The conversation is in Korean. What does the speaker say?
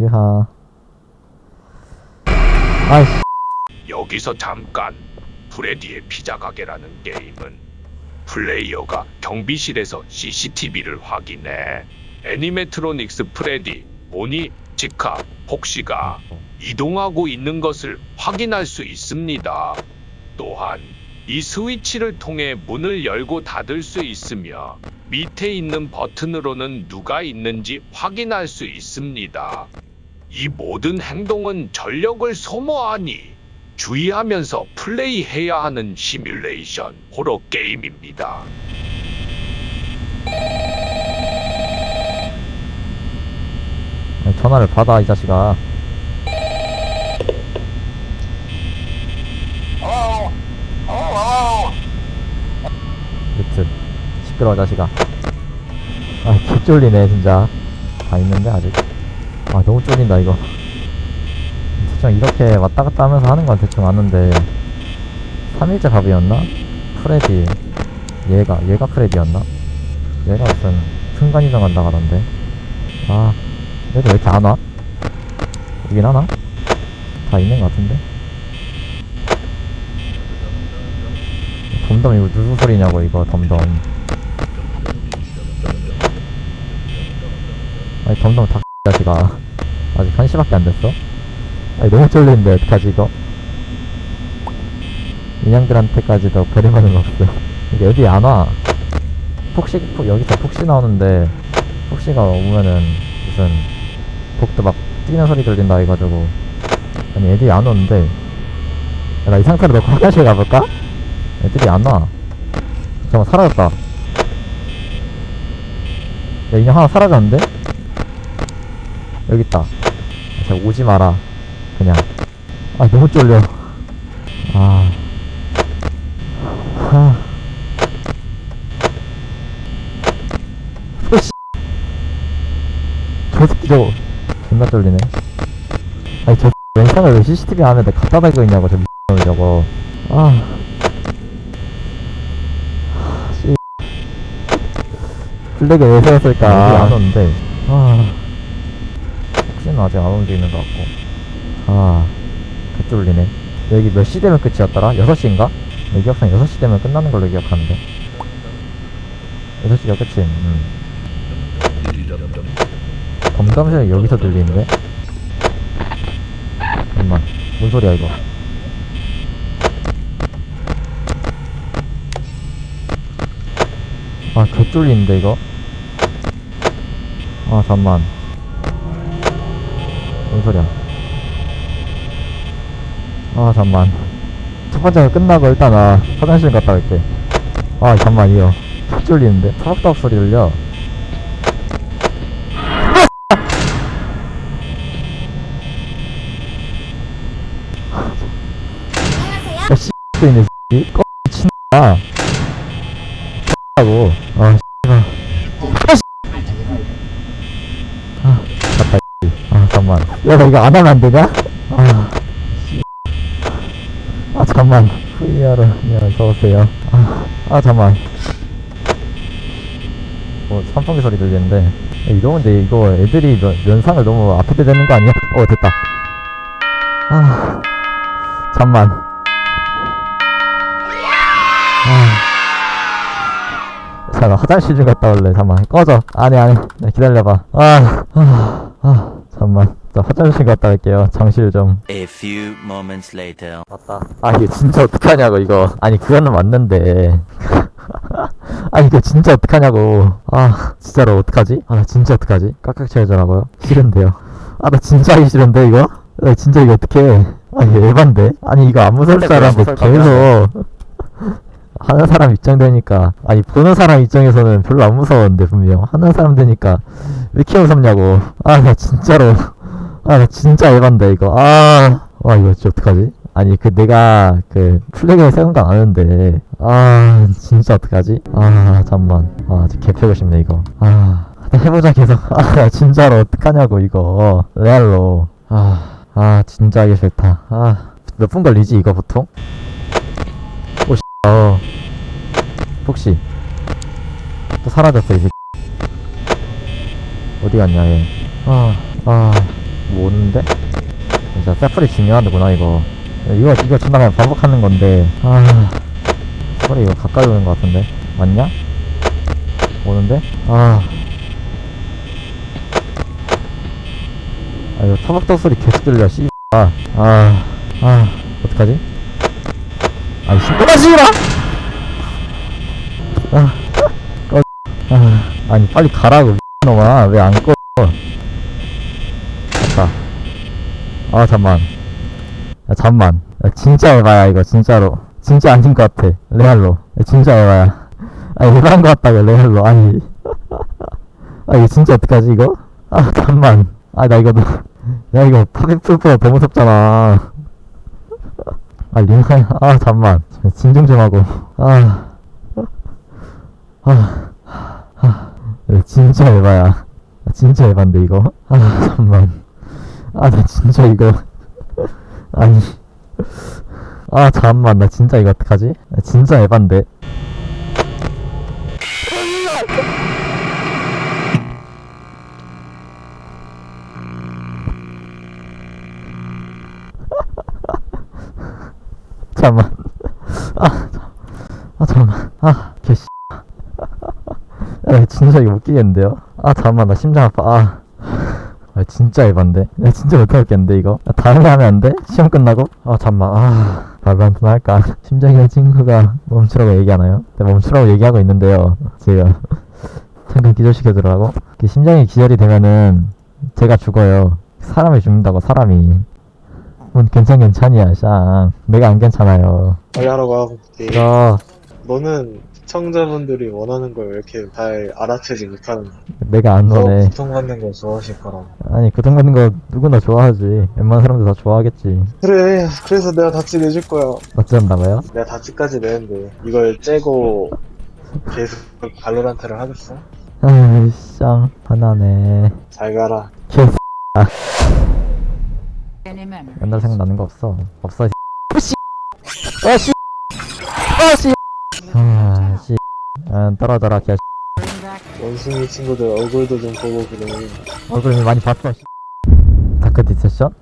유하. 아이씨. 여기서 잠깐 프레디의 피자 가게라는 게임은 플레이어가 경비실에서 CCTV를 확인해 애니메트로닉스 프레디, 보니, 지카, 폭시가 이동하고 있는 것을 확인할 수 있습니다. 또한 이 스위치를 통해 문을 열고 닫을 수 있으며 밑에 있는 버튼으로는 누가 있는지 확인할 수 있습니다. 이 모든 행동은 전력을 소모하니 주의하면서 플레이해야 하는 시뮬레이션 호러 게임입니다. 전화를 받아, 이 자식아. 유튜. 시끄러워, 자식아. 아, 개 쫄리네, 진짜. 다 있는데, 아직. 아, 너무 쫄린다, 이거. 대충 이렇게 왔다 갔다 하면서 하는 건 대충 아는데. 3일째 밥이었나? 프레디. 얘가, 얘가 프레디였나? 얘가 무슨 순간이동 한다 가던데. 아, 얘들 왜 이렇게 안 와? 오긴 하나? 다 있는 것 같은데? 덤덤 이거 누구 소리냐고 이거 덤덤 아니 덤덤 닭 자식아 아직 1시밖에 안 됐어? 아니 너무 쫄리는데 어떡하지 이거 인형들한테까지도 버림받은 거 없어 이게 어디 안와 폭시 폭, 여기서 폭시 나오는데 폭시가 오면은 무슨 복도 막 뛰는 소리 들린다 해가지고 아니 애들이 안 오는데 나이 상태로 놓고 화장실 가볼까? 애들이 안 와. 잠깐 사라졌다. 야 인형 하나 사라졌는데? 여기 있다. 자 오지 마라. 그냥. 아 너무 쫄려. 아. 하. 어, 씨. 저 새끼 저거 존나 쫄리네. 아니 저 영상을 왜 CCTV 안에 갖다 대고 있냐고 저 미친놈이 저거. 아. 씨. 블랙에 왜 세웠을까? 안 오는데. 아. 혹시는 아직 안 움직이는 것 같고. 아. 개쫄리네. 여기 몇 시 되면 끝이었더라? 6시인가? 내 기억상 6시 되면 끝나는 걸로 기억하는데. 6시가 끝이, 음. 덤덤소리 여기서 들리는데? 잠깐만. 뭔 소리야, 이거? 아, 개쫄리는데, 이거? 아, 잠만. 뭔 소리야? 아, 잠만. 첫 번째가 끝나고 일단, 아, 화장실 갔다 올게. 아, 잠만, 이거. 개쫄리는데? 타박타박 소리 들려. 야, 씨, 또 있네, 씨. 꺼, 미친아. 하고. 아, 씨. 아, 갔다, 씨. 아, 잠만. 야, 나 이거 안 하면 안 되냐? 아, 씨. 아, 잠만. 후이하러, 야, 어서오세요. 아, 아, 잠만. 뭐, 선풍기 소리 들리는데. 야, 이러는데 이거 애들이 면, 면상을 너무 앞에 대는 거 아니야? 어, 됐다. 아, 잠만. 아. 잠깐 화장실 좀 갔다 올래 잠만 꺼져 안해 네, 기다려봐 아, 아, 아 잠만 저 화장실 갔다 올게요 장실 좀 A few moments later. 맞다 아 이게 진짜 어떡하냐고 이거 아니 그거는 맞는데 아 이거 진짜 어떡하냐고 아 진짜로 어떡하지? 아나 진짜 어떡하지? 깍깍 채워주라고요? 싫은데요 아 나 진짜 하기 싫은데 이거? 나 진짜 이거 어떡해 아 이거 에반데? 아니 이거 안 무서울 줄 알았는데 계속 하는 사람 입장 되니까 아니 보는 사람 입장에서는 별로 안 무서웠는데 분명 하는 사람 되니까 왜 이렇게 무섭냐고 아 나 진짜로 아나 진짜 에반데 이거. 아 와 이거 진짜 어떡하지? 아니 그 내가 그 플래그에 세운 건 아는데 아 진짜 어떡하지? 아 잠만. 아 진짜 개패고 싶네 이거. 아 해보자 계속. 아 진짜로 어떡하냐고 이거. 레알로. 아, 아 진짜 하기 싫다. 아 몇 분 걸리지 이거 보통? 오 씨, 어. 혹시. 또 사라졌어 이 새끼. 어디 갔냐 얘 아 아 세플이 중요하구나 이거 이거 이거 존나 그냥 반복하는 건데 아 소리 이거 가까이 오는 것 같은데 맞냐? 오는데? 아 아 이거 타박떡 소리 계속 들려 씨 아, 아, 아, 어떡하지? 아이, 씨발, 씨발! 아, 꺼, 아, 아니, 빨리 가라고, 놈아. 왜 안 꺼? 아, 잠만. 야, 잠만. 야, 진짜 에바야, 이거, 진짜로. 진짜 아닌 것 같아. 레알로. 야, 진짜 에바야. 아, 에바인 것 같다고, 레알로. 아니. 아, 이거 진짜 어떡하지, 이거? 아, 잠만. 아, 나 이거, 너, 야, 이거 파비풀보다 더 무섭잖아. 아, 링하야. 아, 잠만. 진정 좀 하고. 아. 아. 아. 야, 진짜 에바야. 아, 진짜 에반데, 이거. 아, 잠만. 아, 나 진짜 이거. 아니. 아, 잠만. 나 진짜 이거 어떡하지? 나 진짜 에반데. 잠만. 아, 참. 아, 잠만. 아, 개씨. 야, 진짜 이거 웃기겠는데요? 아, 잠만. 나 심장 아파. 아. 아, 진짜 에반데. 야, 진짜 못하겠는데, 이거. 야, 다음에 하면 안 돼? 시험 끝나고? 아, 잠만. 아, 말로 한 번 할까? 심장이 친구가 멈추라고 얘기하나요? 네, 멈추라고 얘기하고 있는데요. 지금. 잠깐 기절시켜주라고? 그 심장이 기절이 되면은 제가 죽어요. 사람이 죽는다고, 사람이. 뭔 괜찮 괜찮이야 샹 내가 안 괜찮아요 빨리 하러 가 볼게. 이거 너는 시청자분들이 원하는 걸 왜 이렇게 잘 알아채지 못하는 내가 안더 노네 고통받는 거 좋아하실 거라고. 아니 고통받는 거 누구나 좋아하지 웬만한 사람들 다 좋아하겠지 그래, 그래서 내가 다치 내줄 거야. 어쩐다고요? 내가 다치까지 내는데 이걸 째고 계속 발로란트를 하겠어? 아이 쌍 화나네 잘 가라. 개? 옛날 생각 나는 거 없어 없어 이씨 어씨 어씨 아 씨 아, 떨어져라 개 Bring back 원숭이 친구들 얼굴도 좀 보고 그래. 얼굴 많이 봤어 씨. 다크 디세션?